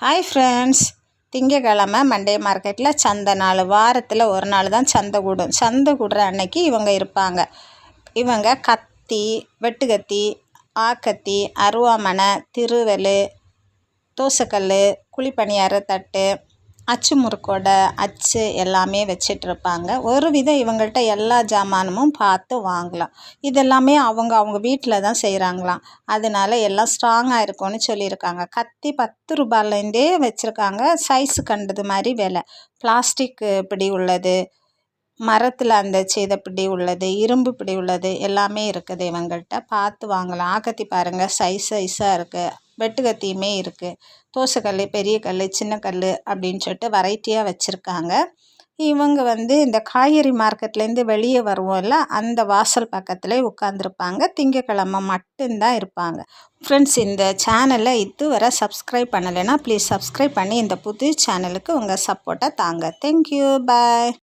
Hi friends திங்கக்கிழமை Monday மார்க்கெட்டில் சந்தை நாள். வாரத்தில் ஒரு நாள் தான் சந்தை கூடும். சந்தை கூடுற அன்னைக்கு இவங்க இருப்பாங்க. இவங்க கத்தி வெட்டுக்கத்தி ஆக்கத்தி அருவாமனை திருவல் தோசைக்கல் குழிப்பணியார தட்டு அச்சு முறுக்கோட அச்சு எல்லாமே வச்சிட்ருப்பாங்க. ஒரு விதம் இவங்கள்ட்ட எல்லா ஜாமானமும் பார்த்து வாங்கலாம். இதெல்லாமே அவங்க அவங்க வீட்டில் தான் செய்கிறாங்களாம் அதனால எல்லாம் ஸ்ட்ராங்காக இருக்கும்னு சொல்லியிருக்காங்க. கத்தி பத்து ரூபாயிலேருந்தே வச்சுருக்காங்க. சைஸு கண்டது மாதிரி விலை. பிளாஸ்டிக்கு இப்படி உள்ளது மரத்தில் அந்த செய்த பிடி உள்ளது இரும்பு பிடி உள்ளது எல்லாமே இருக்குது இவங்கள்ட்ட. பார்த்து வாங்கலாம். ஆக்கத்தி பாருங்கள் சைஸ் சைஸாக இருக்குது வெட்டுக்கத்தியுமே இருக்குது தோசைக்கல் பெரிய கல் சின்ன கல் அப்படின்னு சொல்லிட்டு வெரைட்டியாக வச்சுருக்காங்க. இவங்க வந்து இந்த காய்கறி மார்க்கெட்லேருந்து வெளியே வருவோம்ல அந்த வாசல் பக்கத்தில் உட்காந்துருப்பாங்க திங்கக்கிழமை மட்டும்தான் இருப்பாங்க. ஃப்ரெண்ட்ஸ் இந்த சேனலை இதுவரை சப்ஸ்கிரைப் பண்ணலைன்னா ப்ளீஸ் சப்ஸ்கிரைப் பண்ணி இந்த புது சேனலுக்கு உங்கள் சப்போர்ட்டை தாங்க. Thank you bye